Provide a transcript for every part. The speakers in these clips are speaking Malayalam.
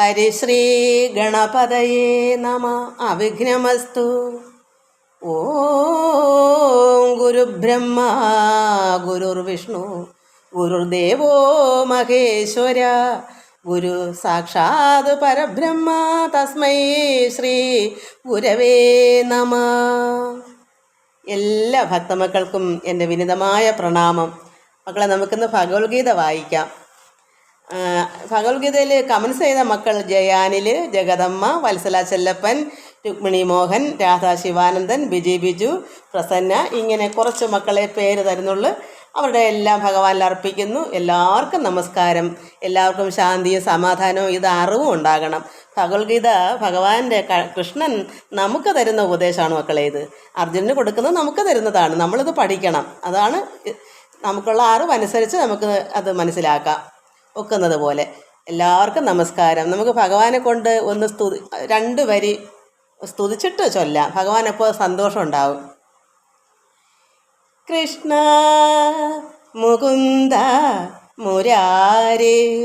ഹരിശ്രീ ഗണപതയേ നമ. അവിഘ്നമസ്തു. ഓം ഗുരുബ്രഹ്മ ഗുരുർവിഷ്ണു ഗുരുദേവോ മഹേശ്വര. ഗുരു സാക്ഷാത് പരബ്രഹ്മ തസ്മൈ ശ്രീ ഗുരവേ നമ. എല്ലാ ഭക്തമക്കൾക്കും എന്റെ വിനിതമായ പ്രണാമം. മക്കളെ നമുക്കിന്ന് ഭഗവത്ഗീത വായിക്കാം. ഭഗവത്ഗീതയിൽ കമൻസ് ചെയ്ത മക്കൾ ജയാനിൽ ജഗദമ്മ വത്സല ചെല്ലപ്പൻ രുക്മിണി മോഹൻ രാധാ ശിവാനന്ദൻ ബിജി ബിജു പ്രസന്ന ഇങ്ങനെ കുറച്ച് മക്കളെ പേര് തരുന്നുള്ളു. അവരുടെ എല്ലാം ഭഗവാനിൽ അർപ്പിക്കുന്നു. എല്ലാവർക്കും നമസ്കാരം. എല്ലാവർക്കും ശാന്തിയും സമാധാനവും ഇത് അറിവും ഉണ്ടാകണം. ഭഗവത്ഗീത ഭഗവാന്റെ കൃഷ്ണൻ നമുക്ക് തരുന്ന ഉപദേശമാണ് മക്കളെ ഇത്. അർജുനന് കൊടുക്കുന്നത് നമുക്ക് തരുന്നതാണ്. നമ്മളിത് പഠിക്കണം. അതാണ് നമുക്കുള്ള അറിവ് അനുസരിച്ച് നമുക്ക് അത് മനസ്സിലാക്കാം. ഒക്കുന്നത് പോലെ എല്ലാവർക്കും നമസ്കാരം. നമുക്ക് ഭഗവാനെ കൊണ്ട് ഒന്ന് സ്തുതി രണ്ട് വരി സ്തുതിച്ചിട്ട് ചൊല്ലാം. ഭഗവാൻ എപ്പോൾ സന്തോഷം ഉണ്ടാവും. കൃഷ്ണ മുകുന്ദ മുരാരി.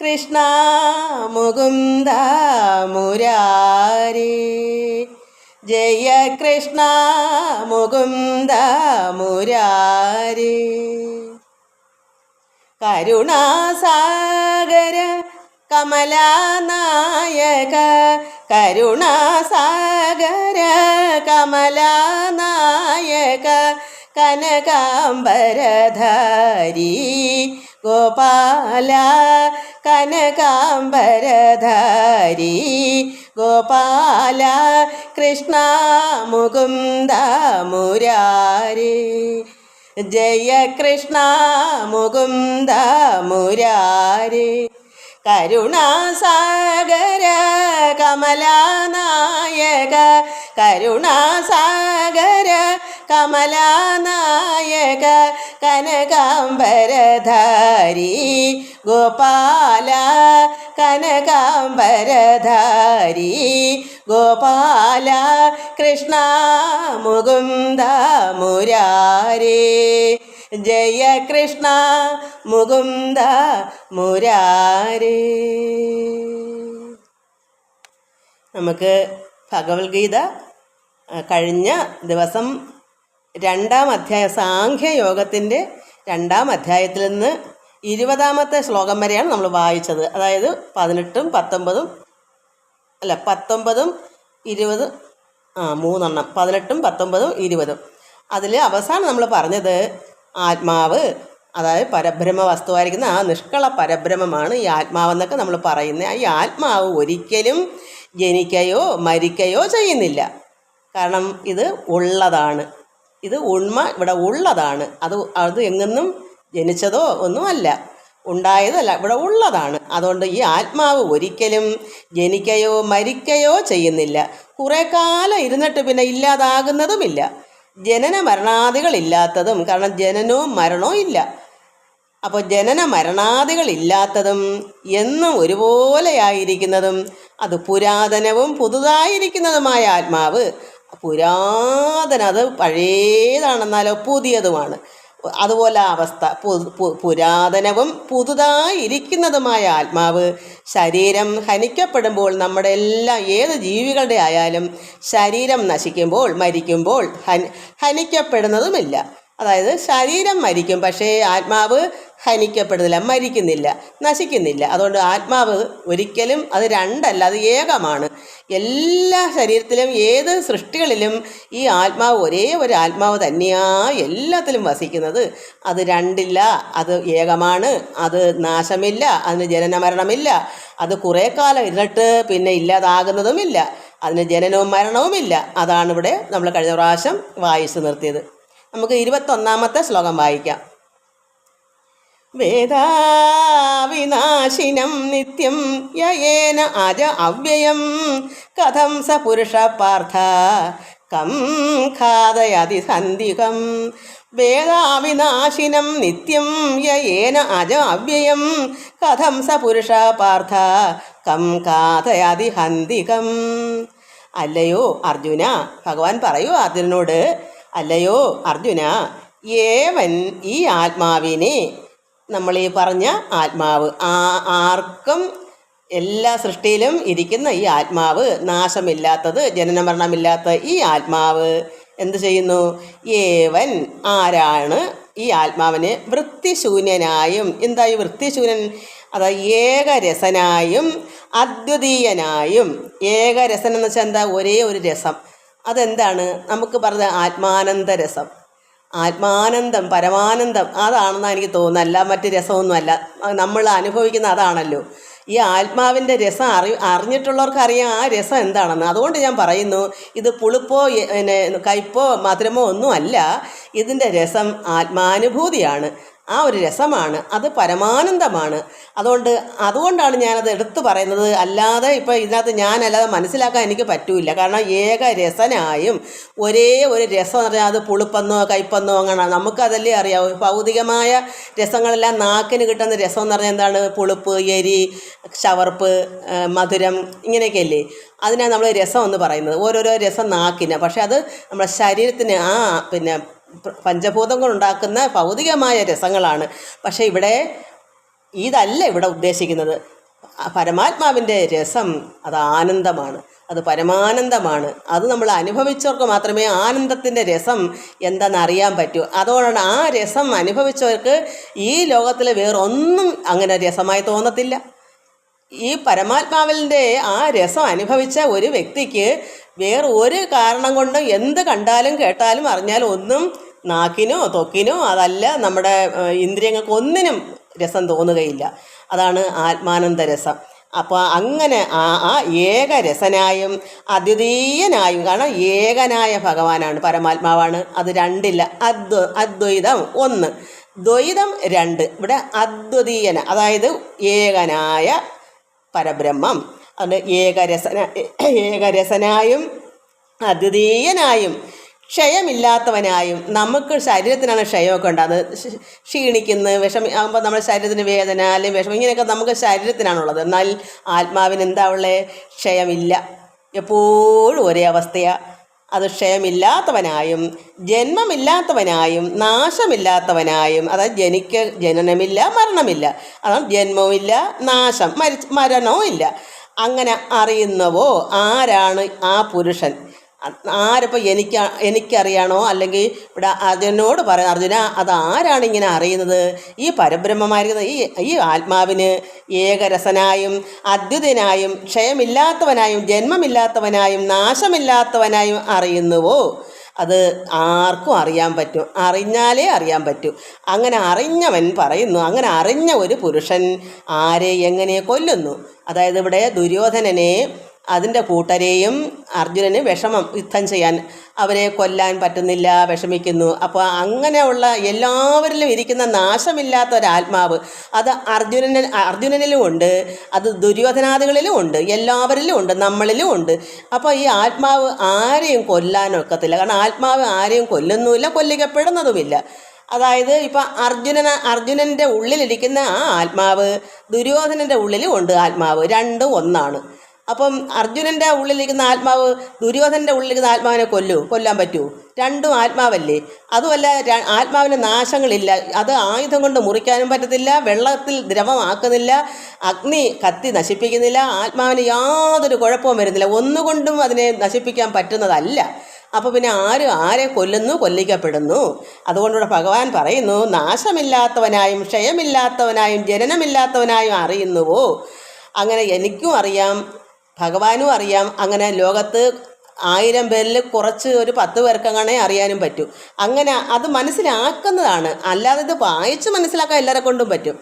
കൃഷ്ണ മുകുന്ദ മുരാരി. ജയ കൃഷ്ണ മുകുന്ദ മുരാരേ. കരുണാസാഗര കമലാനായക കരുണാസാഗര കമലാനായക കനകാംബരധാരി ഗോപാല കനകാംബരധാരി ഗോപാല കൃഷ്ണ മുകുന്ദ മുരാരേ. ജയ കൃഷ്ണ മുകുന്ദ മുരാരേ കരുണാസാഗര കമലാനായക കരുണാസാഗര കമലാനായക കനകാംബരധാരി ഗോപാല കനകാംബരധാരി. ഗോപാല കൃഷ്ണ മുകുന്ദ മുരാരേ. ജയ കൃഷ്ണ മുകുന്ദ മുരാരേ. നമുക്ക് ഭഗവത്ഗീത കഴിഞ്ഞ ദിവസം രണ്ടാം അധ്യായ സാഖ്യയോഗത്തിന്റെ രണ്ടാം അധ്യായത്തിൽ നിന്ന് ഇരുപതാമത്തെ ശ്ലോകം വരെയാണ് നമ്മൾ വായിച്ചത്. അതായത് പതിനെട്ടും പത്തൊമ്പതും അല്ല പത്തൊമ്പതും ഇരുപതും ആ മൂന്നെണ്ണം. പതിനെട്ടും പത്തൊമ്പതും ഇരുപതും. അതിൽ അവസാനം നമ്മൾ പറഞ്ഞത് ആത്മാവ് അതായത് പരബ്രഹ്മ വസ്തുവായിരിക്കുന്ന ആ നിഷ്കള പരബ്രഹ്മമാണ് ഈ ആത്മാവെന്നൊക്കെ നമ്മൾ പറയുന്നത് ഈ ആത്മാവ് ഒരിക്കലും ജനിക്കയോ മരിക്കയോ ചെയ്യുന്നില്ല. കാരണം ഇത് ഉള്ളതാണ്. ഇത് ഉണ്മ ഇവിടെ ഉള്ളതാണ്. അത് അത് എങ്ങും ജനിച്ചതോ ഒന്നുമല്ല ഉണ്ടായതല്ല ഇവിടെ ഉള്ളതാണ്. അതുകൊണ്ട് ഈ ആത്മാവ് ഒരിക്കലും ജനിക്കയോ മരിക്കയോ ചെയ്യുന്നില്ല. കുറേ കാലം ഇരുന്നിട്ട് പിന്നെ ഇല്ലാതാകുന്നതുമില്ല. ജനന മരണാദികളില്ലാത്തതും കാരണം ജനനവും മരണവും ഇല്ല. അപ്പോൾ ജനന മരണാദികളില്ലാത്തതും എന്നും ഒരുപോലെയായിരിക്കുന്നതും അത് പുരാതനവും പുതുതായിരിക്കുന്നതുമായ ആത്മാവ്. പുരാതന അത് പഴയതാണെന്നാലോ പുതിയതുമാണ്. അതുപോലെ അവസ്ഥ പുരാതനവും പുതുതായിരിക്കുന്നതുമായ ആത്മാവ്. ശരീരം ഹനിക്കപ്പെടുമ്പോൾ നമ്മുടെ എല്ലാ ഏത് ജീവികളുടെ ആയാലും ശരീരം നശിക്കുമ്പോൾ മരിക്കുമ്പോൾ ഹനി ഹനിക്കപ്പെടുന്നതുമില്ല. അതായത് ശരീരം മരിക്കും പക്ഷേ ആത്മാവ് ഹനിക്കപ്പെടുന്നില്ല മരിക്കുന്നില്ല നശിക്കുന്നില്ല. അതുകൊണ്ട് ആത്മാവ് ഒരിക്കലും അത് രണ്ടല്ല അത് ഏകമാണ്. എല്ലാ ശരീരത്തിലും ഏത് സൃഷ്ടികളിലും ഈ ആത്മാവ് ഒരേ ഒരു ആത്മാവ് തന്നെയാണ് എല്ലാത്തിലും വസിക്കുന്നത്. അത് രണ്ടില്ല അത് ഏകമാണ് അത് നാശമില്ല അതിന് ജനനമരണമില്ല അത് കുറേ കാലം ഇരുന്നിട്ട് പിന്നെ ഇല്ലാതാകുന്നതുമില്ല അതിന് ജനനവും മരണവുമില്ല. അതാണ് ഇവിടെ നമ്മൾ കഴിഞ്ഞ പ്രാവശ്യം വായിച്ചു നിർത്തിയത്. നമുക്ക് ഇരുപത്തൊന്നാമത്തെ ശ്ലോകം വായിക്കാം. വേദാവിനാശിനം നിത്യം യേന അജ അവ്യയം. കഥം സ പുരുഷ പാർത്ഥ. കം ഖാദയതി സന്ധികം. വേദാവിനാശിനം നിത്യം യേന അജ അവ്യയം. കഥം സ പുരുഷ പാർത്ഥ. കം ഖാദയതി ഹന്തികം അല്ലയോ അർജുന ഭഗവാൻ പറയൂ അർജുനനോട് അല്ലയോ അർജുന ഏവൻ ഈ ആത്മാവിനെ നമ്മൾ ഈ പറഞ്ഞ ആത്മാവ് ആ ആർക്കും എല്ലാ സൃഷ്ടിയിലും ഇരിക്കുന്ന ഈ ആത്മാവ് നാശമില്ലാത്തത് ജനനമരണമില്ലാത്ത ഈ ആത്മാവ് എന്ത് ചെയ്യുന്നു? ഏവൻ ആരാണ് ഈ ആത്മാവിനെ വൃത്തിശൂന്യനായും എന്തായി വൃത്തിശൂന്യൻ? അതായത് ഏകരസനായും അദ്വിതീയനായും. ഏകരസൻ എന്ന് വെച്ചാൽ എന്താ? ഒരേ ഒരു രസം. അതെന്താണ്? നമുക്ക് പറഞ്ഞ ആത്മാനന്ദ രസം ആത്മാനന്ദം പരമാനന്ദം അതാണെന്നാണ് എനിക്ക് തോന്നുന്നത്. അല്ല മറ്റ് രസമൊന്നുമല്ല. നമ്മൾ അനുഭവിക്കുന്ന അതാണല്ലോ. ഈ ആത്മാവിന്റെ രസം അറി അറിഞ്ഞിട്ടുള്ളവർക്ക് അറിയാം ആ രസം എന്താണെന്ന്. അതുകൊണ്ട് ഞാൻ പറയുന്നു ഇത് പുളിപ്പോ പിന്നെ കയ്പോ മധുരമോ ഒന്നുമല്ല. ഇതിന്റെ രസം ആത്മാനുഭൂതിയാണ്. ആ ഒരു രസമാണ്. അത് പരമാനന്ദമാണ്. അതുകൊണ്ട് അതുകൊണ്ടാണ് ഞാനത് എടുത്തു പറയുന്നത്. അല്ലാതെ ഇപ്പോൾ ഇതിനകത്ത് ഞാനല്ലാതെ മനസ്സിലാക്കാൻ എനിക്ക് പറ്റൂല കാരണം ഏക രസനായും ഒരേ ഒരു രസം എന്ന് പറഞ്ഞാൽ അത് പുളിപ്പെന്നോ കയ്പെന്നോ അങ്ങനെ നമുക്കതല്ലേ അറിയാവൂ. ഭൗതികമായ രസങ്ങളെല്ലാം നാക്കിന് കിട്ടുന്ന രസം എന്ന് പറഞ്ഞാൽ എന്താണ്? പുളിപ്പ് എരി ഷവർപ്പ് മധുരം ഇങ്ങനെയൊക്കെയല്ലേ. അതിനാണ് നമ്മൾ രസം എന്ന് പറയുന്നത്. ഓരോരോ രസം നാക്കിന്. പക്ഷേ അത് നമ്മുടെ ശരീരത്തിന് ആ പിന്നെ പഞ്ചഭൂതം കൊണ്ടുണ്ടാക്കുന്ന ഭൗതികമായ രസങ്ങളാണ്. പക്ഷേ ഇവിടെ ഇതല്ല ഇവിടെ ഉദ്ദേശിക്കുന്നത്. പരമാത്മാവിന്റെ രസം അത് ആനന്ദമാണ്. അത് പരമാനന്ദമാണ്. അത് നമ്മൾ അനുഭവിച്ചവർക്ക് മാത്രമേ ആനന്ദത്തിന്റെ രസം എന്താണെന്ന് അറിയാൻ പറ്റൂ. അതുകൊണ്ടാണ് ആ രസം അനുഭവിച്ചവർക്ക് ഈ ലോകത്തിൽ വേറൊന്നും അങ്ങനെ രസമായി തോന്നത്തില്ല. ഈ പരമാത്മാവിന്റെ ആ രസം അനുഭവിച്ച ഒരു വ്യക്തിക്ക് വേറെ ഒരു കാരണം കൊണ്ടും എന്ത് കണ്ടാലും കേട്ടാലും അറിഞ്ഞാലും ഒന്നും നാക്കിനോ തൊക്കിനോ അതല്ല നമ്മുടെ ഇന്ദ്രിയങ്ങൾക്ക് ഒന്നിനും രസം തോന്നുകയില്ല. അതാണ് ആത്മാനന്ദ രസം അപ്പോൾ അങ്ങനെ ആ ആ ഏകരസനായും അദ്വിതീയനായും കാരണം ഏകനായ ഭഗവാനാണ് പരമാത്മാവാണ്. അത് രണ്ടില്ല. അദ്വ അദ്വൈതം ഒന്ന്. ദ്വൈതം രണ്ട്. ഇവിടെ അദ്വിതീയന അതായത് ഏകനായ പരബ്രഹ്മം. അത് ഏകരസന ഏകരസനായും അദ്വിതീയനായും ക്ഷയമില്ലാത്തവനായും നമുക്ക് ശരീരത്തിനാണ് ക്ഷയമൊക്കെ ഉണ്ടാകുന്നത്. ക്ഷീണിക്കുന്നത് വിഷം ആകുമ്പോൾ നമ്മുടെ ശരീരത്തിന് വേദന അല്ലെങ്കിൽ വിഷമം ഇങ്ങനെയൊക്കെ നമുക്ക് ശരീരത്തിനാണുള്ളത്. എന്നാൽ ആത്മാവിന് എന്താ ഉള്ളത് ക്ഷയമില്ല. എപ്പോഴും ഒരേ അവസ്ഥയാണ് അത് ക്ഷയമില്ലാത്തവനായും ജന്മമില്ലാത്തവനായും നാശമില്ലാത്തവനായും അതായത് ജനിക്ക ജനനമില്ല മരണമില്ല. അതാണ് ജന്മവുമില്ല നാശം. മരി മരണവും ഇല്ല അങ്ങനെ അറിയുന്നവോ? ആരാണ് ആ പുരുഷൻ? ആരിപ്പോൾ എനിക്ക് എനിക്കറിയണോ? അല്ലെങ്കിൽ ഇവിടെ അർജുനോട് പറയുന്ന അർജുന അത് ആരാണ് ഇങ്ങനെ അറിയുന്നത്? ഈ പരബ്രഹ്മമായിരിക്കുന്ന ഈ ഈ ആത്മാവിന് ഏകരസനായും അദ്വിതനായും ക്ഷയമില്ലാത്തവനായും ജന്മമില്ലാത്തവനായും നാശമില്ലാത്തവനായും അറിയുന്നുവോ? അത് ആർക്കും അറിയാൻ പറ്റും. അറിഞ്ഞാലേ അറിയാൻ പറ്റൂ. അങ്ങനെ അറിഞ്ഞവൻ പറയുന്നു അങ്ങനെ അറിഞ്ഞ ഒരു പുരുഷൻ ആരെ എങ്ങനെ കൊല്ലുന്നു? അതായത് ഇവിടെ ദുര്യോധനനെ അതിന്റെ കൂട്ടരെയും അർജുനന് വിഷമം യുദ്ധം ചെയ്യാൻ. അവരെ കൊല്ലാൻ പറ്റുന്നില്ല വിഷമിക്കുന്നു. അപ്പോൾ അങ്ങനെയുള്ള എല്ലാവരിലും ഇരിക്കുന്ന നാശമില്ലാത്ത ഒരാത്മാവ് അത് അർജുനന് അർജുനനിലും ഉണ്ട് അത് ദുര്യോധനാദികളിലും ഉണ്ട് എല്ലാവരിലും ഉണ്ട് നമ്മളിലും ഉണ്ട്. അപ്പോൾ ഈ ആത്മാവ് ആരെയും കൊല്ലാനൊക്കത്തില്ല കാരണം ആത്മാവ് ആരെയും കൊല്ലുന്നുമില്ല കൊല്ലിക്കപ്പെടുന്നതുമില്ല അതായത് ഇപ്പം അർജുനന അർജുനന്റെ ഉള്ളിലിരിക്കുന്ന ആ ആത്മാവ് ദുര്യോധനന്റെ ഉള്ളിലും ഉണ്ട് ആത്മാവ്. രണ്ടും ഒന്നാണ്. അപ്പം അർജുനന്റെ ഉള്ളിലിരിക്കുന്ന ആത്മാവ് ദുര്യോധനന്റെ ഉള്ളിലിരിക്കുന്ന ആത്മാവിനെ കൊല്ലു കൊല്ലാൻ പറ്റുമോ രണ്ടും ആത്മാവല്ലേ. അതുമല്ല ആത്മാവിന് നാശങ്ങളില്ല. അത് ആയുധം കൊണ്ട് മുറിക്കാനും പറ്റത്തില്ല വെള്ളത്തിൽ ദ്രവമാക്കുന്നില്ല അഗ്നി കത്തി നശിപ്പിക്കുന്നില്ല ആത്മാവിന് യാതൊരു കുഴപ്പവും വരുന്നില്ല. ഒന്നുകൊണ്ടും അതിനെ നശിപ്പിക്കാൻ പറ്റുന്നതല്ല. അപ്പോൾ പിന്നെ ആരും ആരെ കൊല്ലുന്നു? കൊല്ലിക്കപ്പെടുന്നു. അതുകൊണ്ടിവിടെ ഭഗവാൻ പറയുന്നു നാശമില്ലാത്തവനായും ക്ഷയമില്ലാത്തവനായും ജനനമില്ലാത്തവനായും അറിയുന്നുവോ? അങ്ങനെ എനിക്കും അറിയാം. ഭഗവാനും അറിയാം. അങ്ങനെ ലോകത്ത് ആയിരം പേരിൽ കുറച്ച് ഒരു പത്ത് പേർക്കങ്ങനെ അറിയാനും പറ്റും. അങ്ങനെ അത് മനസ്സിലാക്കുന്നതാണ്. അല്ലാതെ ഇത് വായിച്ച് മനസ്സിലാക്കാൻ എല്ലാവരെ കൊണ്ടും പറ്റും.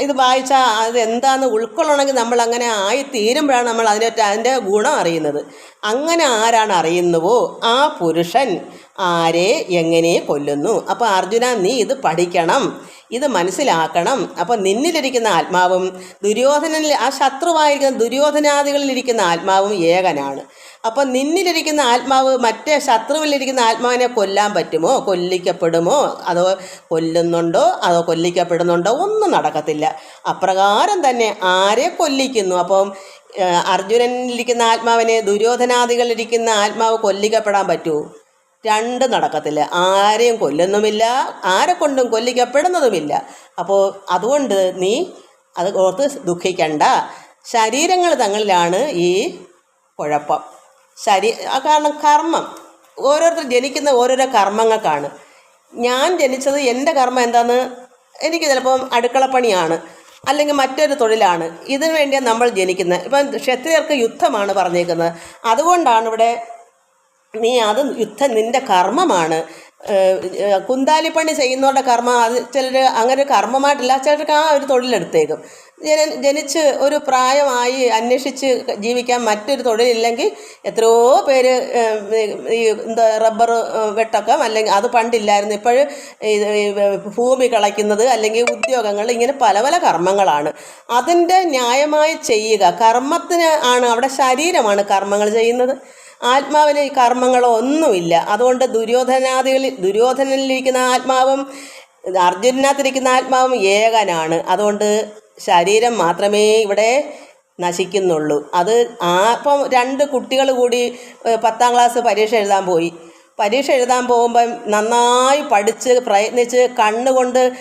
ഇത് വായിച്ചാൽ അത് എന്താണെന്ന് ഉൾക്കൊള്ളണമെങ്കിൽ നമ്മൾ അങ്ങനെ ആയി തീരുമ്പോഴാണ് നമ്മൾ അതിന്റെ അതിന്റെ ഗുണം അറിയുന്നത്. അങ്ങനെ ആരാണ് അറിയുന്നുവോ? ആ പുരുഷൻ ആരെ എങ്ങനെ കൊല്ലുന്നു? അപ്പോൾ അർജുന നീ ഇത് പഠിക്കണം. ഇത് മനസ്സിലാക്കണം. അപ്പോൾ നിന്നിലിരിക്കുന്ന ആത്മാവും ദുര്യോധനനിൽ ആ ശത്രുവായിരിക്കുന്ന ദുര്യോധനാദികളിലിരിക്കുന്ന ആത്മാവും ഏകനാണ്. അപ്പോൾ നിന്നിലിരിക്കുന്ന ആത്മാവ് മറ്റേ ശത്രുവിലിരിക്കുന്ന ആത്മാവിനെ കൊല്ലാൻ പറ്റുമോ? കൊല്ലിക്കപ്പെടുമോ? അതോ കൊല്ലുന്നുണ്ടോ? അതോ കൊല്ലിക്കപ്പെടുന്നുണ്ടോ? ഒന്നും നടക്കത്തില്ല. അപ്രകാരം തന്നെ ആരെ കൊല്ലിക്കുന്നു? അപ്പം അർജുനനിലിരിക്കുന്ന ആത്മാവിനെ ദുര്യോധനാദികളിലിരിക്കുന്ന ആത്മാവ് കൊല്ലിക്കപ്പെടാൻ പറ്റുമോ രണ്ട് നടക്കത്തില്ല. ആരെയും കൊല്ലുന്നുമില്ല. ആരെ കൊണ്ടും കൊല്ലിക്കപ്പെടുന്നതുമില്ല. അപ്പോൾ അതുകൊണ്ട് നീ അത് ഓർത്ത് ദുഃഖിക്കണ്ട. ശരീരങ്ങൾ തങ്ങളിലാണ് ഈ കുഴപ്പം. ശരീ കാരണം കർമ്മം. ഓരോരുത്തർ ജനിക്കുന്ന ഓരോരോ കർമ്മങ്ങൾക്കാണ്. ഞാൻ ജനിച്ചത് എന്റെ കർമ്മം എന്താന്ന് എനിക്ക് ചിലപ്പം അടുക്കളപ്പണിയാണ് അല്ലെങ്കിൽ മറ്റൊരു തൊഴിലാണ്. ഇതിനു വേണ്ടിയാണ് നമ്മൾ ജനിക്കുന്നത്. ഇപ്പം ക്ഷത്രിയർക്ക് യുദ്ധമാണ് പറഞ്ഞേക്കുന്നത്. അതുകൊണ്ടാണ് ഇവിടെ നീ അത് യുദ്ധം നിന്റെ കർമ്മമാണ്. കുന്താലിപ്പണി ചെയ്യുന്നവരുടെ കർമ്മം അത് ചിലർ അങ്ങനെ ഒരു കർമ്മമായിട്ടില്ല ചിലർക്ക് ആ ഒരു തൊഴിലെടുത്തേക്കും. ജന ജനിച്ച് ഒരു പ്രായമായി അന്വേഷിച്ച് ജീവിക്കാൻ മറ്റൊരു തൊഴിലില്ലെങ്കിൽ എത്രയോ പേര് ഈ എന്താ റബ്ബർ വെട്ടക്കം അല്ലെങ്കിൽ അത് പണ്ടില്ലായിരുന്നു. ഇപ്പോൾ ഭൂമി കളയ്ക്കുന്നത് അല്ലെങ്കിൽ ഉദ്യോഗങ്ങൾ ഇങ്ങനെ പല പല കർമ്മങ്ങളാണ്. അതിന്റെ ന്യായമായി ചെയ്യുക. കർമ്മത്തിന് ആണ് അവിടെ ശരീരമാണ് കർമ്മങ്ങൾ ചെയ്യുന്നത്. ആത്മാവിന് കർമ്മങ്ങളോ ഒന്നുമില്ല. അതുകൊണ്ട് ദുര്യോധനാദികളിൽ ദുര്യോധനനിലിരിക്കുന്ന ആത്മാവും അർജുനത്തിരിക്കുന്ന ആത്മാവും ഏകനാണ്. അതുകൊണ്ട് ശരീരം മാത്രമേ ഇവിടെ നശിക്കുന്നുള്ളൂ. അത് ആ ഇപ്പം രണ്ട് കുട്ടികൾ കൂടി പത്താം ക്ലാസ് പരീക്ഷ എഴുതാൻ പോയി. പരീക്ഷ എഴുതാൻ പോകുമ്പം നന്നായി പഠിച്ച് പ്രയത്നിച്ച് കണ്ണുകൊണ്ട്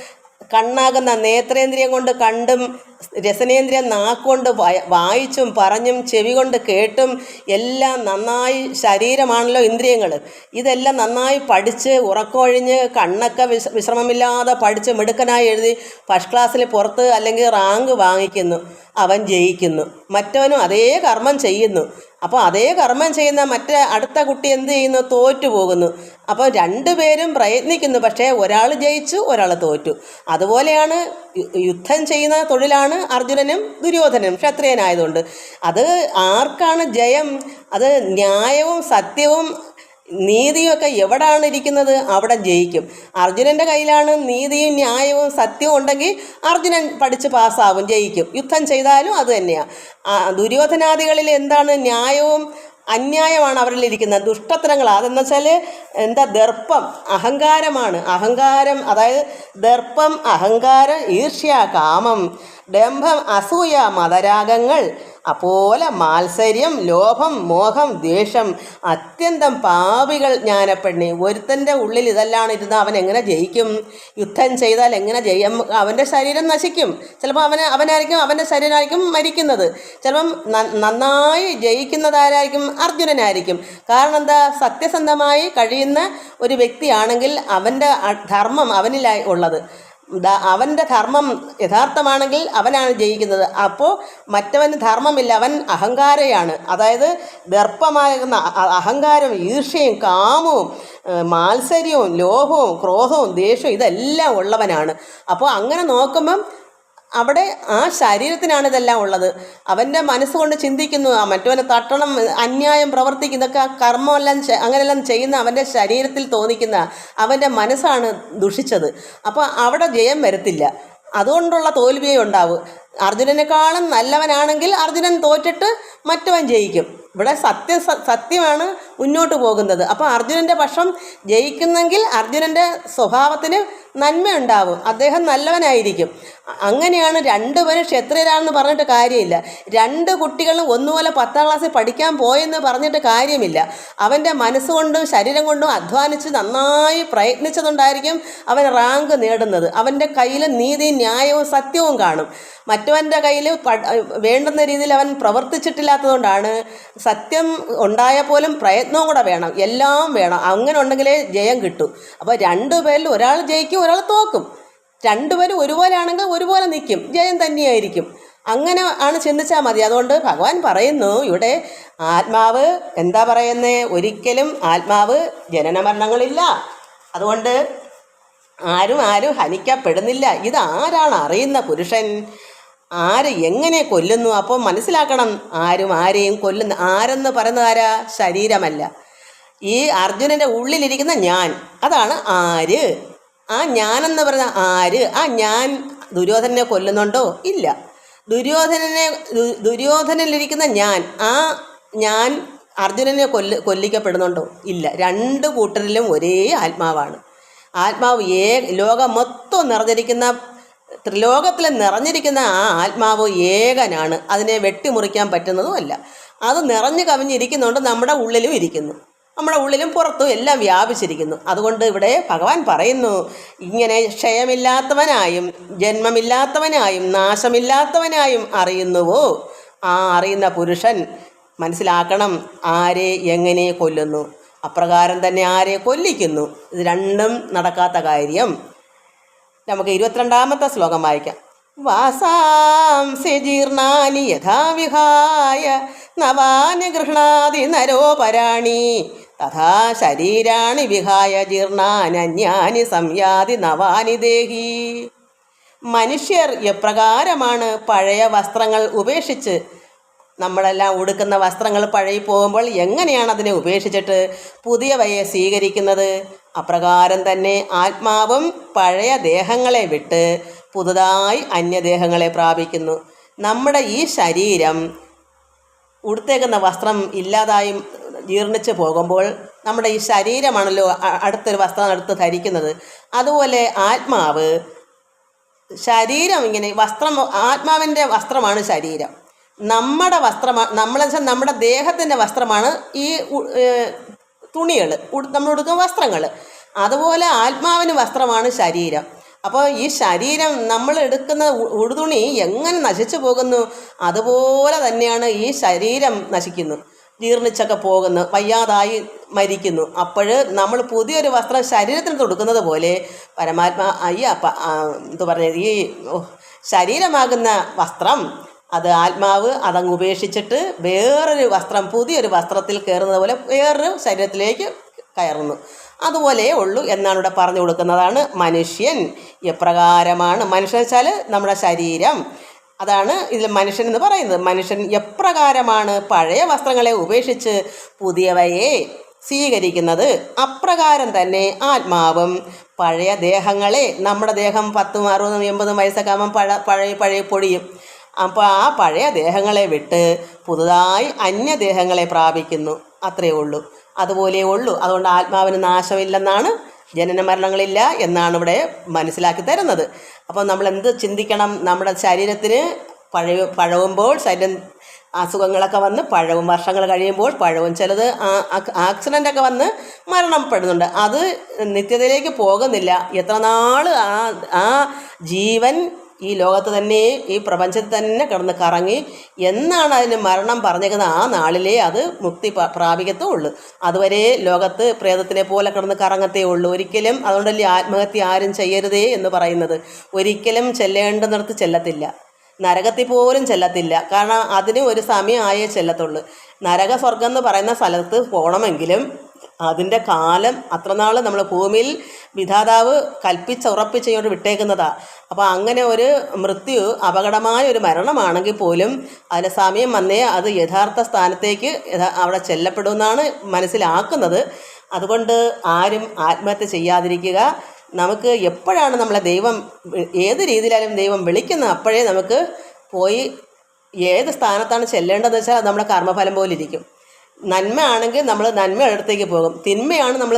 കണ്ണാകുന്ന നേത്രേന്ദ്രിയം കൊണ്ട് കണ്ടും രസനേന്ദ്രിയം നാക്കൊണ്ട് വായ- വായിച്ചും പറഞ്ഞും ചെവി കൊണ്ട് കേട്ടും എല്ലാം നന്നായി ശരീരമാണല്ലോ ഇന്ദ്രിയങ്ങൾ. ഇതെല്ലാം നന്നായി പഠിച്ച് ഉറക്കമൊഴിഞ്ഞ് കണ്ണൊക്കെ വിശ വിശ്രമമില്ലാതെ പഠിച്ച് മിടുക്കനായി എഴുതി ഫസ്റ്റ് ക്ലാസ്സിൽ പുറത്ത് അല്ലെങ്കിൽ റാങ്ക് വാങ്ങിക്കുന്നു. അവൻ ജയിക്കുന്നു. മറ്റവനും അതേ കർമ്മം ചെയ്യുന്നു. അപ്പോൾ അതേ കർമ്മം ചെയ്യുന്ന മറ്റേ അടുത്ത കുട്ടി എന്ത് ചെയ്യുന്നു? തോറ്റു പോകുന്നു. അപ്പോൾ രണ്ടുപേരും പ്രയത്നിക്കുന്നു. പക്ഷേ ഒരാൾ ജയിച്ചു ഒരാൾ തോറ്റു. അതുപോലെയാണ് യുദ്ധം ചെയ്യുന്ന തൊഴിലാണ് അർജുനനും ദുര്യോധനനും ക്ഷത്രിയനായതുകൊണ്ട്. അത് ആർക്കാണ് ജയം? അത് ന്യായവും സത്യവും നീതിയൊക്കെ എവിടാണ് ഇരിക്കുന്നത്? അവിടെ ജയിക്കും. അർജുനന്റെ കയ്യിലാണ് നീതിയും ന്യായവും സത്യവും ഉണ്ടെങ്കിൽ അർജുനൻ പഠിച്ച് പാസ്സാവും ജയിക്കും. യുദ്ധം ചെയ്താലും അത് തന്നെയാണ് ദുര്യോധനാദികളിൽ എന്താണ് ന്യായവും അന്യായമാണ് അവരിലിരിക്കുന്നത് ദുഷ്ടത്തരങ്ങൾ അതെന്ന് വെച്ചാൽ എന്താ? ദർപ്പം അഹങ്കാരമാണ്. അഹങ്കാരം അതായത് ദർപ്പം അഹങ്കാരം ഈർഷ്യ കാമം. ഡംഭം അസൂയ മതരാഗങ്ങൾ അപ്പോലെ മാത്സര്യം ലോഭം മോഹം ദ്വേഷം അത്യന്തം പാപികൾ ജ്ഞാനപ്പെണ്ണി. ഒരുത്തന്റെ ഉള്ളിൽ ഇതെല്ലാം ഇരുന്ന് അവൻ എങ്ങനെ ജയിക്കും? യുദ്ധം ചെയ്താൽ എങ്ങനെ ജയം? അവന്റെ ശരീരം നശിക്കും. ചിലപ്പോൾ അവന് അവനായിരിക്കും അവന്റെ ശരീരമായിരിക്കും മരിക്കുന്നത്. ചിലപ്പം നന്നായി ജയിക്കുന്നതാരായിരിക്കും? അർജുനനായിരിക്കും. കാരണം എന്താ? സത്യസന്ധമായി കഴിയുന്ന ഒരു വ്യക്തിയാണെങ്കിൽ അവന്റെ ധർമ്മം അവനിലായി ഉള്ളത്. അവന്റെ ധർമ്മം യഥാർത്ഥമാണെങ്കിൽ അവനാണ് ജയിക്കുന്നത്. അപ്പോൾ മറ്റവന് ധർമ്മമില്ല അവൻ അഹങ്കാരയാണ്. അതായത് ദർപ്പമാകുന്ന അഹങ്കാരം ഈർഷ്യയും കാമവും മാത്സര്യവും ലോഭവും ക്രോധവും ദേഷ്യവും ഇതെല്ലാം ഉള്ളവനാണ്. അപ്പോൾ അങ്ങനെ നോക്കുമ്പം അവിടെ ആ ശരീരത്തിനാണ് ഇതെല്ലാം ഉള്ളത്. അവന്റെ മനസ്സുകൊണ്ട് ചിന്തിക്കുന്നു ആ മറ്റവനെ തട്ടണം അന്യായം പ്രവർത്തിക്കും ഇതൊക്കെ ആ കർമ്മമെല്ലാം അങ്ങനെയെല്ലാം ചെയ്യുന്ന അവന്റെ ശരീരത്തിൽ തോന്നിക്കുന്ന അവന്റെ മനസ്സാണ് ദുഷിച്ചത്. അപ്പോൾ അവിടെ ജയം വരത്തില്ല. അതുകൊണ്ടുള്ള തോൽവിയേ ഉണ്ടാവൂ. അർജുനനേക്കാളും നല്ലവനാണെങ്കിൽ അർജുനൻ തോറ്റിട്ട് മറ്റവൻ ജയിക്കും. ഇവിടെ സത്യ സത്യമാണ് മുന്നോട്ട് പോകുന്നത്. അപ്പോൾ അർജുനന്റെ പക്ഷം ജയിക്കുന്നെങ്കിൽ അർജുനന്റെ സ്വഭാവത്തിന് നന്മയുണ്ടാവും. അദ്ദേഹം നല്ലവനായിരിക്കും. അങ്ങനെയാണ് രണ്ടുപേരും ക്ഷത്രിയരാണെന്ന് പറഞ്ഞിട്ട് കാര്യമില്ല. രണ്ട് കുട്ടികളും ഒന്നുപോലെ പത്താം ക്ലാസ്സിൽ പഠിക്കാൻ പോയെന്ന് പറഞ്ഞിട്ട് കാര്യമില്ല. അവന്റെ മനസ്സുകൊണ്ടും ശരീരം കൊണ്ടും അധ്വാനിച്ച് നന്നായി പ്രയത്നിച്ചതുകൊണ്ടായിരിക്കും അവൻ റാങ്ക് നേടുന്നത്. അവന്റെ കയ്യിൽ നീതിയും ന്യായവും സത്യവും കാണും. മറ്റവന്റെ കയ്യിൽ വേണ്ടുന്ന രീതിയിൽ അവൻ പ്രവർത്തിച്ചിട്ടില്ലാത്തതുകൊണ്ടാണ് സത്യം ഉണ്ടായാൽ പോലും പ്രയത്നവും കൂടെ വേണം. എല്ലാം വേണം. അങ്ങനെ ഉണ്ടെങ്കിലേ ജയം കിട്ടൂ. അപ്പോൾ രണ്ടു പേരിൽ ഒരാൾ ജയിക്കും ഒരാൾ തോക്കും. രണ്ടുപേരും ഒരുപോലെ ആണെങ്കിൽ ഒരുപോലെ നിൽക്കും. ജയം തന്നെയായിരിക്കും. അങ്ങനെ ആണ് ചിന്തിച്ചാൽ മതി. അതുകൊണ്ട് ഭഗവാൻ പറയുന്നു ഇവിടെ ആത്മാവ് എന്താ പറയുന്നത് ഒരിക്കലും ആത്മാവ് ജനന മരണങ്ങളില്ല. അതുകൊണ്ട് ആരും ആരും ഹനിക്കപ്പെടുന്നില്ല. ഇതാരാണ് അറിയുന്ന പുരുഷൻ? ആര് എങ്ങനെ കൊല്ലുന്നു? അപ്പോൾ മനസ്സിലാക്കണം ആരും ആരെയും കൊല്ലുന്ന ആരെന്ന് പറയുന്നത് ആരാ? ശരീരമല്ല. ഈ അർജുനന്റെ ഉള്ളിലിരിക്കുന്ന ഞാൻ. അതാണ് ആര്. ആ ഞാനെന്ന് പറയുന്ന ആര്? ആ ഞാൻ ദുര്യോധനനെ കൊല്ലുന്നുണ്ടോ? ഇല്ല. ദുര്യോധനനെ ദുര്യോധനനിലിരിക്കുന്ന ഞാൻ ആ ഞാൻ അർജുനനെ കൊല്ല കൊല്ലിക്കപ്പെടുന്നുണ്ടോ? ഇല്ല. രണ്ട് കൂട്ടരിലും ഒരേ ആത്മാവാണ്. ആത്മാവ് ഏ ലോകം മൊത്തം നിറഞ്ഞിരിക്കുന്ന ത്രിലോകത്തിൽ നിറഞ്ഞിരിക്കുന്ന ആ ആത്മാവ് ഏകനാണ്. അതിനെ വെട്ടിമുറിക്കാൻ പറ്റുന്നതുമല്ല. അത് നിറഞ്ഞു കവിഞ്ഞിരിക്കുന്നുണ്ട് നമ്മുടെ ഉള്ളിലും ഇരിക്കുന്നു. നമ്മുടെ ഉള്ളിലും പുറത്തും എല്ലാം വ്യാപിച്ചിരിക്കുന്നു. അതുകൊണ്ട് ഇവിടെ ഭഗവാൻ പറയുന്നു ഇങ്ങനെ ക്ഷയമില്ലാത്തവനായും ജന്മമില്ലാത്തവനായും നാശമില്ലാത്തവനായും അറിയുന്നുവോ? ആ അറിയുന്ന പുരുഷൻ മനസ്സിലാക്കണം ആരെ എങ്ങനെ കൊല്ലുന്നു. അപ്രകാരം തന്നെ ആരെ കൊല്ലിക്കുന്നു. ഇത് രണ്ടും നടക്കാത്ത കാര്യം. നമുക്ക് ഇരുപത്തിരണ്ടാമത്തെ ശ്ലോകം വായിക്കാം. വാസാംസി ജീർണാനി യഥാവിഹായ നവാനി ഗൃഹണാതി നരോപരാണി. തഥാ ശരീരാണി വിഹായ ജീർണാനന്യാനി സംയാതി നവാനി ദേഹി. മനുഷ്യർ എപ്രകാരമാണ് പഴയ വസ്ത്രങ്ങൾ ഉപേക്ഷിച്ച് നമ്മളെല്ലാം ഉടുക്കുന്ന വസ്ത്രങ്ങൾ പഴയി പോകുമ്പോൾ എങ്ങനെയാണ് അതിനെ ഉപേക്ഷിച്ചിട്ട് പുതിയവയെ സ്വീകരിക്കുന്നത്? അപ്രകാരം തന്നെ ആത്മാവും പഴയ ദേഹങ്ങളെ വിട്ട് പുതുതായി അന്യദേഹങ്ങളെ പ്രാപിക്കുന്നു. നമ്മുടെ ഈ ശരീരം ഉടുത്തേക്കുന്ന വസ്ത്രം ഇല്ലാതായി ജീർണിച്ച് പോകുമ്പോൾ നമ്മുടെ ഈ ശരീരമാണല്ലോ അടുത്തൊരു വസ്ത്രം എടുത്ത് ധരിക്കുന്നത്. അതുപോലെ ആത്മാവ് ശരീരം ഇങ്ങനെ വസ്ത്രം ആത്മാവിന്റെ വസ്ത്രമാണ് ശരീരം. നമ്മുടെ വസ്ത്രമാണ് നമ്മളെന്ന് വെച്ചാൽ നമ്മുടെ ദേഹത്തിന്റെ വസ്ത്രമാണ് ഈ തുണികൾ നമ്മൾ ഉടുക്കുന്ന വസ്ത്രങ്ങൾ അതുപോലെ ആത്മാവിന് വസ്ത്രമാണ് ശരീരം. അപ്പോൾ ഈ ശരീരം നമ്മൾ എടുക്കുന്ന ഉടുതുണി എങ്ങനെ നശിച്ചു പോകുന്നു? അതുപോലെ തന്നെയാണ് ഈ ശരീരം നശിക്കുന്നു. ജീർണിച്ചൊക്കെ പോകുന്നു വയ്യാതായി മരിക്കുന്നു. അപ്പോൾ നമ്മൾ പുതിയൊരു വസ്ത്രം ശരീരത്തിന് തൊടുക്കുന്നത് പോലെ പരമാത്മാ അയ്യ എന്തു പറഞ്ഞത്? ഈ ശരീരമാകുന്ന വസ്ത്രം അത് ആത്മാവ് അതങ്ങ് ഉപേക്ഷിച്ചിട്ട് വേറൊരു വസ്ത്രം പുതിയൊരു വസ്ത്രത്തിൽ കയറുന്നത് പോലെ വേറൊരു ശരീരത്തിലേക്ക് കയറുന്നു. അതുപോലെ ഉള്ളൂ എന്നാണ് ഇവിടെ പറഞ്ഞു കൊടുക്കുന്നതാണ് മനുഷ്യൻ. എപ്രകാരമാണ് മനുഷ്യൻ വെച്ചാൽ നമ്മുടെ ശരീരം. അതാണ് ഇതിൽ മനുഷ്യൻ എന്ന് പറയുന്നത്. മനുഷ്യൻ എപ്രകാരമാണ് പഴയ വസ്ത്രങ്ങളെ ഉപേക്ഷിച്ച് പുതിയവയെ സ്വീകരിക്കുന്നത്. അപ്രകാരം തന്നെ ആത്മാവും. പഴയ ദേഹങ്ങളെ നമ്മുടെ ദേഹം പത്തും അറുപതും എൺപതും വയസ്സൊക്കെ ആകുമ്പം പഴ പഴയ പഴയ പൊടിയും. അപ്പോൾ ആ പഴയ ദേഹങ്ങളെ വിട്ട് പുതുതായി അന്യദേഹങ്ങളെ പ്രാപിക്കുന്നു. അത്രയേ ഉള്ളൂ. അതുപോലെ ഉള്ളൂ. അതുകൊണ്ട് ആത്മാവിന് നാശമില്ലെന്നാണ് ജനന മരണങ്ങളില്ല എന്നാണ് ഇവിടെ മനസ്സിലാക്കി തരുന്നത്. അപ്പോൾ നമ്മൾ എന്ത് ചിന്തിക്കണം? നമ്മുടെ ശരീരത്തിന് പഴയ പഴവുമ്പോൾ ശരീരം അസുഖങ്ങളൊക്കെ വന്ന് പഴവും വർഷങ്ങൾ കഴിയുമ്പോൾ പഴവും ചിലത് ആക്സിഡന്റ് ഒക്കെ വന്ന് മരണപ്പെടുന്നുണ്ട് അത് നിത്യതയിലേക്ക് പോകുന്നില്ല. എത്ര നാൾ ആ ആ ജീവൻ ഈ ലോകത്ത് തന്നെ ഈ പ്രപഞ്ചത്തിൽ തന്നെ കിടന്ന് കറങ്ങി എന്നാണ് അതിന് മരണം പറഞ്ഞേക്കുന്നത് ആ നാളിലേ അത് മുക്തി പ്രാപിക്കത്തേ പ്രാപിക്കത്തുള്ളൂ. അതുവരെ ലോകത്ത് പ്രേതത്തിനെ പോലെ കിടന്ന് കറങ്ങത്തേ ഉള്ളൂ. ഒരിക്കലും അതുകൊണ്ടല്ലേ ആത്മഹത്യ ആരും ചെയ്യരുതേ എന്ന് പറയുന്നത്. ഒരിക്കലും ചെല്ലേണ്ടുന്നിടത്ത് ചെല്ലത്തില്ല. നരകത്തിൽ പോലും ചെല്ലത്തില്ല. കാരണം അതിന് ഒരു സമയമായേ ചെല്ലത്തുള്ളൂ. നരക സ്വർഗം എന്ന് പറയുന്ന സ്ഥലത്ത് പോകണമെങ്കിലും അതിന്റെ കാലം അത്ര നാൾ നമ്മൾ ഭൂമിയിൽ വിധാതാവ് കൽപ്പിച്ച് ഉറപ്പിച്ച് ഇങ്ങോട്ട് വിട്ടേക്കുന്നതാണ് അപ്പോൾ അങ്ങനെ ഒരു മൃത്യു അപകടമായ ഒരു മരണമാണെങ്കിൽ പോലും അതിന് സമയം വന്നേ അത് യഥാർത്ഥ സ്ഥാനത്തേക്ക് അവിടെ ചെല്ലപ്പെടുമെന്നാണ് മനസ്സിലാക്കുന്നത്. അതുകൊണ്ട് ആരും ആത്മഹത്യ ചെയ്യാതിരിക്കുക. നമുക്ക് എപ്പോഴാണ് നമ്മളെ ദൈവം ഏത് രീതിയിലായാലും ദൈവം വിളിക്കുന്നത് അപ്പോഴേ നമുക്ക് പോയി ഏത് സ്ഥാനത്താണ് ചെല്ലേണ്ടതെന്ന് വെച്ചാൽ നമ്മുടെ കർമ്മഫലം പോലെ നന്മയാണെങ്കിൽ നമ്മൾ നന്മയുടെ അടുത്തേക്ക് പോകും. തിന്മയാണ് നമ്മൾ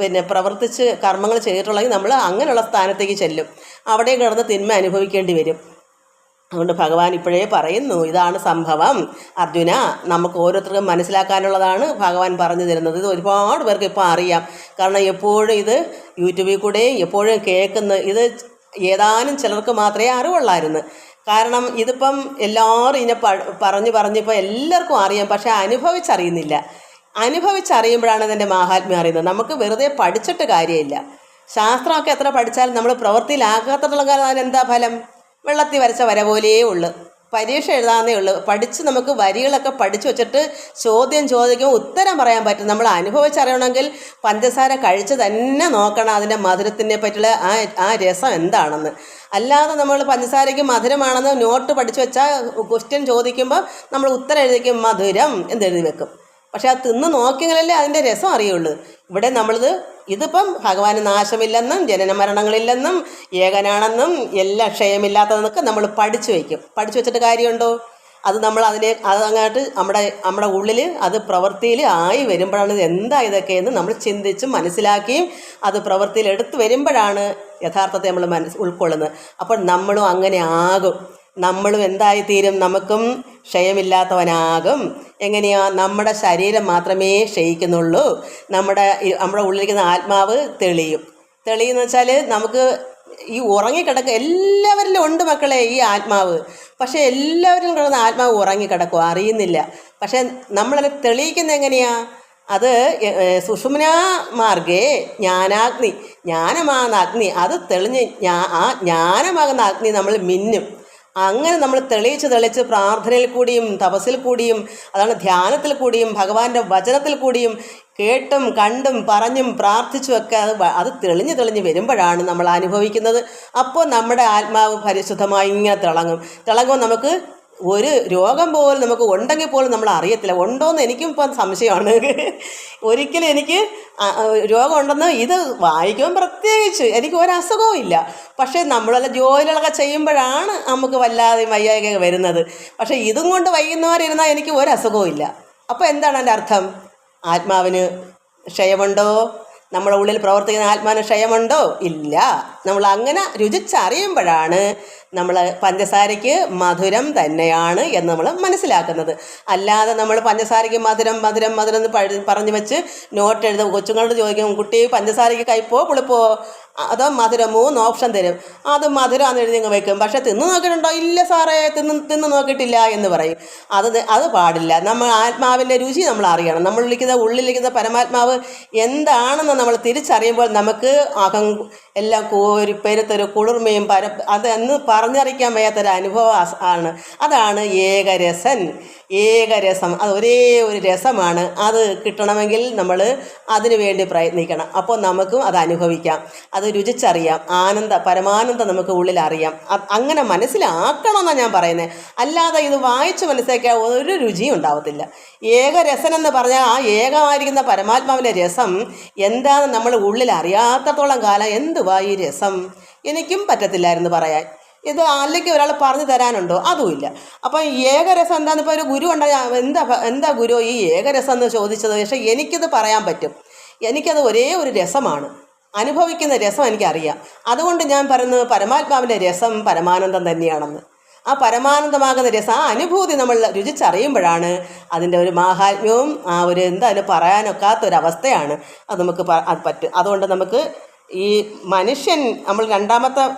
പിന്നെ പ്രവർത്തിച്ച് കർമ്മങ്ങൾ ചെയ്തിട്ടുള്ളതെങ്കിൽ നമ്മൾ അങ്ങനെയുള്ള സ്ഥാനത്തേക്ക് ചെല്ലും. അവിടെ കിടന്ന് തിന്മ അനുഭവിക്കേണ്ടി വരും. അതുകൊണ്ട് ഭഗവാൻ ഇപ്പോഴേ പറയുന്നു ഇതാണ് സംഭവം. അർജുന നമുക്ക് ഓരോരുത്തർക്കും മനസ്സിലാക്കാനുള്ളതാണ് ഭഗവാൻ പറഞ്ഞു തരുന്നത്. ഇത് ഒരുപാട് പേർക്ക് ഇപ്പോൾ അറിയാം. കാരണം എപ്പോഴും ഇത് യൂട്യൂബിൽ കൂടെയും എപ്പോഴും കേൾക്കുന്ന ഇത് ഏതാനും ചിലർക്ക് മാത്രമേ അറിവുള്ളായിരുന്നു. കാരണം ഇതിപ്പം എല്ലാവരും ഇതിനെ പറഞ്ഞു പറഞ്ഞിപ്പോൾ എല്ലാവർക്കും അറിയാം പക്ഷേ അനുഭവിച്ചറിയുന്നില്ല. അനുഭവിച്ചറിയുമ്പോഴാണ് ഇതിന്റെ മഹാത്മ്യം അറിയുന്നത്. നമുക്ക് വെറുതെ പഠിച്ചിട്ട് കാര്യമില്ല. ശാസ്ത്രമൊക്കെ എത്ര പഠിച്ചാലും നമ്മൾ പ്രവൃത്തിയിലാകാത്തതുള്ള കാലം അതിനെന്താ ഫലം? വെള്ളത്തിൽ വരച്ച വര പോലെയേ ഉള്ളൂ. പരീക്ഷ എഴുതാന്നേ ഉള്ളൂ. പഠിച്ച് നമുക്ക് വരികളൊക്കെ പഠിച്ചു വെച്ചിട്ട് ചോദ്യം ചോദിക്കുമ്പോൾ ഉത്തരം പറയാൻ പറ്റും. നമ്മൾ അനുഭവിച്ചറിയണമെങ്കിൽ പഞ്ചസാര കഴിച്ച് തന്നെ നോക്കണം അതിന്റെ മധുരത്തിനെ പറ്റിയുള്ള ആ ആ രസം എന്താണെന്ന്. അല്ലാതെ നമ്മൾ പഞ്ചസാരയ്ക്ക് മധുരമാണെന്ന് നോട്ട് പഠിച്ചു വെച്ചാൽ ക്വസ്റ്റ്യൻ ചോദിക്കുമ്പോൾ നമ്മൾ ഉത്തരം എഴുതിക്കും മധുരം എന്ന് എഴുതി വെക്കും. പക്ഷെ അത് തിന്ന് നോക്കിയെങ്കിലല്ലേ അതിന്റെ രസം അറിയുള്ളൂ. ഇവിടെ നമ്മളിത് ഇതിപ്പം ഭഗവാന് നാശമില്ലെന്നും ജനന മരണങ്ങളില്ലെന്നും ഏകനാണെന്നും എല്ലാം ക്ഷയമില്ലാത്തതെന്നൊക്കെ നമ്മൾ പഠിച്ചു വയ്ക്കും. പഠിച്ചു വെച്ചിട്ട് കാര്യമുണ്ടോ? അത് നമ്മൾ അതിനെ അത് അങ്ങോട്ട് നമ്മുടെ നമ്മുടെ ഉള്ളിൽ അത് പ്രവൃത്തിയിൽ ആയി വരുമ്പോഴാണ് എന്താ ഇതൊക്കെയെന്ന് നമ്മൾ ചിന്തിച്ച് മനസ്സിലാക്കിയും അത് പ്രവൃത്തിയിൽ എടുത്തു വരുമ്പോഴാണ് യഥാർത്ഥത്തെ നമ്മൾ മനസ്സ് ഉൾക്കൊള്ളുന്നത്. അപ്പോൾ നമ്മളും അങ്ങനെ ആകും. നമ്മളും എന്തായിത്തീരും? നമുക്കും ക്ഷയമില്ലാത്തവനാകും. എങ്ങനെയാ? നമ്മുടെ ശരീരം മാത്രമേ ക്ഷയിക്കുന്നുള്ളൂ. നമ്മുടെ നമ്മുടെ ഉള്ളിലിരിക്കുന്ന ആത്മാവ് തെളിയും. തെളിയെന്ന് വെച്ചാൽ നമുക്ക് ഈ ഉറങ്ങിക്കിടക്കുക എല്ലാവരിലും ഉണ്ട് മക്കളെ ഈ ആത്മാവ്. പക്ഷേ എല്ലാവരിലും കിടന്ന ആത്മാവ് ഉറങ്ങിക്കിടക്കും അറിയുന്നില്ല. പക്ഷേ നമ്മളത് തെളിയിക്കുന്നത് എങ്ങനെയാ? അത് സുഷുമ്നാ മാർഗേ ജ്ഞാനാഗ്നി. ജ്ഞാനമാകുന്ന അഗ്നി. അത് തെളിഞ്ഞ് ആ ജ്ഞാനമാകുന്ന അഗ്നി നമ്മൾ മിന്നും. അങ്ങനെ നമ്മൾ തെളിയിച്ച് തെളിച്ച് പ്രാർത്ഥനയിൽ കൂടിയും തപസ്സിൽ കൂടിയും അതാണ് ധ്യാനത്തിൽ കൂടിയും ഭഗവാന്റെ വചനത്തിൽ കൂടിയും കേട്ടും കണ്ടും പറഞ്ഞും പ്രാർത്ഥിച്ചുമൊക്കെ അത് അത് തെളിഞ്ഞ് തെളിഞ്ഞ് വരുമ്പോഴാണ് നമ്മൾ അനുഭവിക്കുന്നത്. അപ്പോൾ നമ്മുടെ ആത്മാവ് പരിശുദ്ധമായി ഇങ്ങനെ തിളങ്ങും. തിളങ്ങുമ്പോൾ നമുക്ക് ഒരു രോഗം പോലും നമുക്ക് ഉണ്ടെങ്കിൽ പോലും നമ്മൾ അറിയത്തില്ല. ഉണ്ടോയെന്ന് എനിക്കും ഇപ്പം സംശയമാണ്. ഒരിക്കലും എനിക്ക് രോഗം ഉണ്ടെന്ന് ഇത് വായിക്കുമ്പോൾ പ്രത്യേകിച്ച് എനിക്ക് ഒരു അസുഖവും ഇല്ല. പക്ഷേ നമ്മളല്ല ജോലികളൊക്കെ ചെയ്യുമ്പോഴാണ് നമുക്ക് വല്ലാതെ വയ്യായ്ക വരുന്നത്. പക്ഷേ ഇതും കൊണ്ട് വൈകുന്നവരിരുന്നാൽ എനിക്ക് ഒരു അസുഖവും ഇല്ല. അപ്പോൾ എന്താണ് എന്റെ അർത്ഥം? ആത്മാവിന് ക്ഷയമുണ്ടോ? നമ്മുടെ ഉള്ളിൽ പ്രവർത്തിക്കുന്ന ആത്മാവിന് ക്ഷയമുണ്ടോ? ഇല്ല. നമ്മൾ അങ്ങനെ രുചിച്ചറിയുമ്പോഴാണ് നമ്മൾ പഞ്ചസാരയ്ക്ക് മധുരം തന്നെയാണ് എന്ന് നമ്മൾ മനസ്സിലാക്കുന്നത്. അല്ലാതെ നമ്മൾ പഞ്ചസാരയ്ക്ക് മധുരം മധുരം മധുരം എന്ന് പറഞ്ഞു വെച്ച് നോട്ട് എഴുതും കൊച്ചുങ്ങളോട് ചോദിക്കും കുട്ടി പഞ്ചസാരയ്ക്ക് കയ്പോ പുളിപ്പോ? അതോ മധുരം മൂന്ന് ഓപ്ഷൻ തരും. അത് മധുരമാണെന്ന് എഴുതി അങ്ങ് വെക്കും. പക്ഷേ തിന്ന് നോക്കിയിട്ടുണ്ടോ ഇല്ല സാറേ തിന്ന് തിന്ന് നോക്കിയിട്ടില്ല എന്ന് പറയും. അത് അത് പാടില്ല. നമ്മൾ ആത്മാവിന്റെ രുചി നമ്മൾ അറിയണം. നമ്മൾ വിളിക്കുന്ന ഉള്ളിലിരിക്കുന്ന പരമാത്മാവ് എന്താണെന്ന് നമ്മൾ തിരിച്ചറിയുമ്പോൾ നമുക്ക് അകം എല്ലാം ഒരു പെരുത്തൊരു കുളിർമയും പര അത് എന്ന് പറഞ്ഞറിയിക്കാൻ വയ്യാത്തൊരു അനുഭവം ആണ്. അതാണ് ഏകരസൻ. ഏകരസം. അത് ഒരേ ഒരു രസമാണ്. അത് കിട്ടണമെങ്കിൽ നമ്മൾ അതിനു വേണ്ടി പ്രയത്നിക്കണം. അപ്പോൾ നമുക്കും അത് അനുഭവിക്കാം. അത് രുചിച്ചറിയാം. ആനന്ദ പരമാനന്ദം നമുക്ക് ഉള്ളിൽ അറിയാം അങ്ങനെ മനസ്സിലാക്കണമെന്നാണ് ഞാൻ പറയുന്നത് അല്ലാതെ ഇത് വായിച്ച് മനസ്സിലാക്കിയാൽ ഒരു രുചിയും ഉണ്ടാവത്തില്ല. ഏകരസൻ എന്ന് പറഞ്ഞാൽ ആ ഏകമായിരിക്കുന്ന പരമാത്മാവിന്റെ രസം എന്താണെന്ന് നമ്മൾ ഉള്ളിൽ അറിയാത്തത്തോളം കാലം എന്തുവാ ഈ രസം? എനിക്കും പറ്റത്തില്ലായിരുന്നു പറയാൻ. ഇത് അല്ലെങ്കിൽ ഒരാൾ പറഞ്ഞു തരാനുണ്ടോ? അതുമില്ല. അപ്പം ഏകരസം എന്താണെന്ന് ഇപ്പോൾ ഒരു ഗുരു ഉണ്ടായ എന്താ എന്താ ഗുരു ഈ ഏകരസം എന്ന് ചോദിച്ചത്? പക്ഷേ എനിക്കിത് പറയാൻ പറ്റും. എനിക്കത് ഒരേ ഒരു രസമാണ്. അനുഭവിക്കുന്ന രസം എനിക്കറിയാം. അതുകൊണ്ട് ഞാൻ പറയുന്നത് പരമാത്മാവിന്റെ രസം പരമാനന്ദം തന്നെയാണെന്ന്. ആ പരമാനന്ദമാകുന്ന രസം ആ അനുഭൂതി നമ്മൾ രുചിച്ചറിയുമ്പോഴാണ് അതിന്റെ ഒരു മാഹാത്മ്യവും ആ ഒരു എന്തായാലും പറയാനൊക്കാത്തൊരവസ്ഥയാണ് അത് നമുക്ക് അത് പറ്റും. അതുകൊണ്ട് നമുക്ക് ഈ മനുഷ്യൻ നമ്മൾ രണ്ടാമത്തെ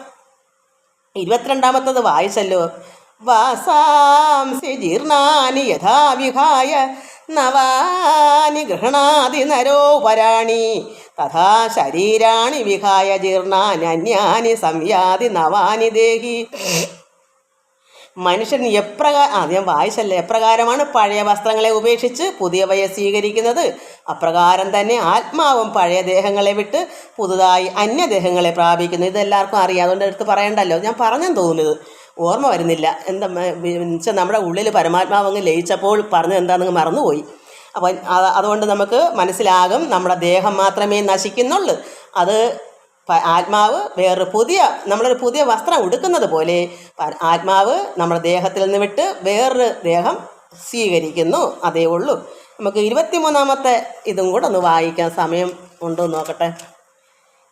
ഇരുപത്തിരണ്ടാമത്തത് വായിച്ചല്ലോ. വാസാംസി ജീർണാനി യഥാവിഹായ നവാനി ഗൃഹണാതി നരോ പരാണി തഥാ ശരീരാണി വിഹായ ജീർണാനി അന്യാനി സംയാതി നവാനി ദേഹി. മനുഷ്യൻ എപ്രകാരം ആ ഞാൻ വായിച്ചല്ലേ. എപ്രകാരമാണ് പഴയ വസ്ത്രങ്ങളെ ഉപേക്ഷിച്ച് പുതിയവയെ സ്വീകരിക്കുന്നത്? അപ്രകാരം തന്നെ ആത്മാവും പഴയ ദേഹങ്ങളെ വിട്ട് പുതുതായി അന്യദേഹങ്ങളെ പ്രാപിക്കുന്നു. ഇതെല്ലാവർക്കും അറിയാം. അതുകൊണ്ട് എടുത്ത് പറയണ്ടല്ലോ. ഞാൻ പറഞ്ഞെന്ന് തോന്നുന്നത് ഓർമ്മ വരുന്നില്ല. എന്താ നമ്മുടെ ഉള്ളിൽ പരമാത്മാവ് അങ്ങ് ലയിച്ചപ്പോൾ പറഞ്ഞത് എന്താണെന്ന് മറന്നുപോയി. അപ്പം അത് അതുകൊണ്ട് നമുക്ക് മനസ്സിലാകും നമ്മുടെ ദേഹം മാത്രമേ നശിക്കുന്നുള്ളൂ. അത് ആത്മാവ് വേറൊരു പുതിയ നമ്മളൊരു പുതിയ വസ്ത്രം ഉടുക്കുന്നത് പോലെ ആത്മാവ് നമ്മുടെ ദേഹത്തിൽ നിന്ന് വിട്ട് വേറൊരു ദേഹം സ്വീകരിക്കുന്നു. അതേ ഉള്ളൂ. നമുക്ക് ഇരുപത്തിമൂന്നാമത്തെ ഇതും കൂടെ ഒന്ന് വായിക്കാൻ സമയം ഉണ്ടോ നോക്കട്ടെ.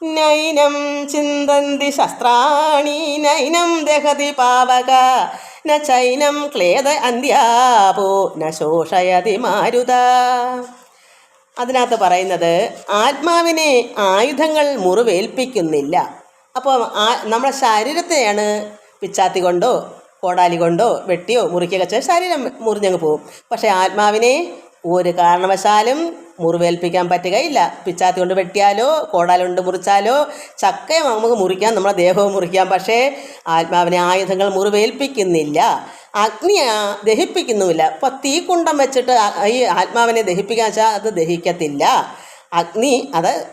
നൈനം ചിന്തന്തി ശസ്ത്രാണി നൈനം ദഹതി പാവക. ന ചൈനം ക്ലേദ അന്ത്യാപോ ന ശോഷയതി മാരുത. അതിനകത്ത് പറയുന്നത് ആത്മാവിനെ ആയുധങ്ങൾ മുറിവേൽപ്പിക്കുന്നില്ല. അപ്പോൾ ആ നമ്മുടെ ശരീരത്തെയാണ് പിച്ചാത്തി കൊണ്ടോ കോടാലി കൊണ്ടോ വെട്ടിയോ മുറിക്കുക ശരീരം മുറിഞ്ഞങ്ങ് പോവും പക്ഷേ ആത്മാവിനെ ഒരു കാരണവശാലും മുറിവേൽപ്പിക്കാൻ പറ്റുകയില്ല. പിച്ചാത്തി കൊണ്ട് വെട്ടിയാലോ കോടാലി കൊണ്ട് മുറിച്ചാലോ ചക്കയും നമുക്ക് മുറിക്കാം നമ്മുടെ ദേഹവും മുറിക്കാം. പക്ഷേ ആത്മാവിനെ ആയുധങ്ങൾ മുറിവേൽപ്പിക്കുന്നില്ല. അഗ്നി ദഹിപ്പിക്കുന്നുമില്ല. ദഹിപ്പിക്കുന്നുമില്ല തീ തീക്കുണ്ടം വെച്ചിട്ട് ഈ ആത്മാവിനെ ദഹിപ്പിക്കാൻ വെച്ചാൽ അത് ദഹിക്കത്തില്ല. അഗ്നി അത്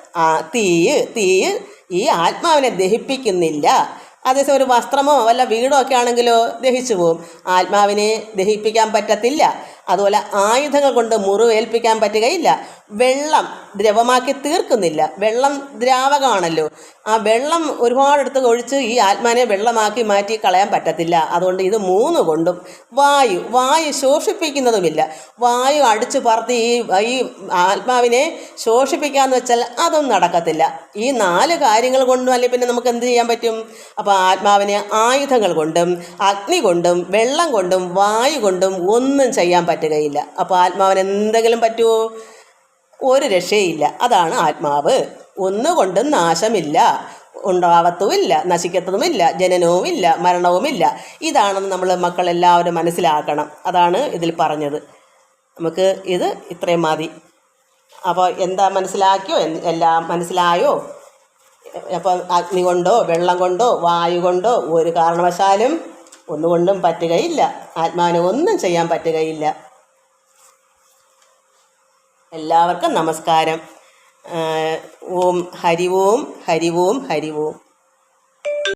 തീയ് തീയ് ഈ ആത്മാവിനെ ദഹിപ്പിക്കുന്നില്ല. അതേസമയം ഒരു വസ്ത്രമോ വല്ല വീടോ ഒക്കെ ആണെങ്കിലോ ദഹിച്ചു പോവും. ആത്മാവിനെ ദഹിപ്പിക്കാൻ പറ്റത്തില്ല. അതുപോലെ ആയുധങ്ങൾ കൊണ്ട് മുറിവേൽപ്പിക്കാൻ പറ്റുകയില്ല. വെള്ളം ദ്രവമാക്കി തീർക്കുന്നില്ല. വെള്ളം ദ്രാവകമാണല്ലോ. ആ വെള്ളം ഒരുപാടെടുത്ത് ഒഴിച്ച് ഈ ആത്മാനെ വെള്ളമാക്കി മാറ്റി കളയാൻ പറ്റത്തില്ല. അതുകൊണ്ട് ഇത് മൂന്ന് കൊണ്ടും വായു വായു ശോഷിപ്പിക്കുന്നതുമില്ല. വായു അടിച്ചു പറത്തി ഈ ഈ ആത്മാവിനെ ശോഷിപ്പിക്കാന്ന് വെച്ചാൽ അതൊന്നും നടക്കത്തില്ല. ഈ നാല് കാര്യങ്ങൾ കൊണ്ടും അല്ലെങ്കിൽ പിന്നെ നമുക്ക് എന്ത് ചെയ്യാൻ പറ്റും? അപ്പോൾ ആത്മാവിനെ ആയുധങ്ങൾ കൊണ്ടും അഗ്നി കൊണ്ടും വെള്ളം കൊണ്ടും വായു കൊണ്ടും ഒന്നും ചെയ്യാൻ പറ്റുകയില്ല. അപ്പോൾ ആത്മാവിന് എന്തെങ്കിലും പറ്റുമോ ഒരു രക്ഷയില്ല. അതാണ് ആത്മാവ്. ഒന്നുകൊണ്ടും നാശമില്ല. ഉണ്ടാവത്തുമില്ല നശിക്കത്തതുമില്ല ജനനവുമില്ല മരണവുമില്ല. ഇതാണെന്ന് നമ്മൾ മക്കളെല്ലാവരും മനസ്സിലാക്കണം. അതാണ് ഇതിൽ പറഞ്ഞത്. നമുക്ക് ഇത് ഇത്രയും മതി. അപ്പോൾ എന്താ മനസ്സിലാക്കിയോ? എല്ലാം മനസ്സിലായോ? അപ്പോൾ അഗ്നി കൊണ്ടോ വെള്ളം കൊണ്ടോ വായു കൊണ്ടോ ഒരു കാരണവശാലും ഒന്നുകൊണ്ടും പറ്റുകയില്ല. ആത്മാവിന് ഒന്നും ചെയ്യാൻ പറ്റുകയില്ല. എല്ലാവർക്കും നമസ്കാരം. ഓം ഹരി ഓം ഹരി ഓം ഹരി ഓം.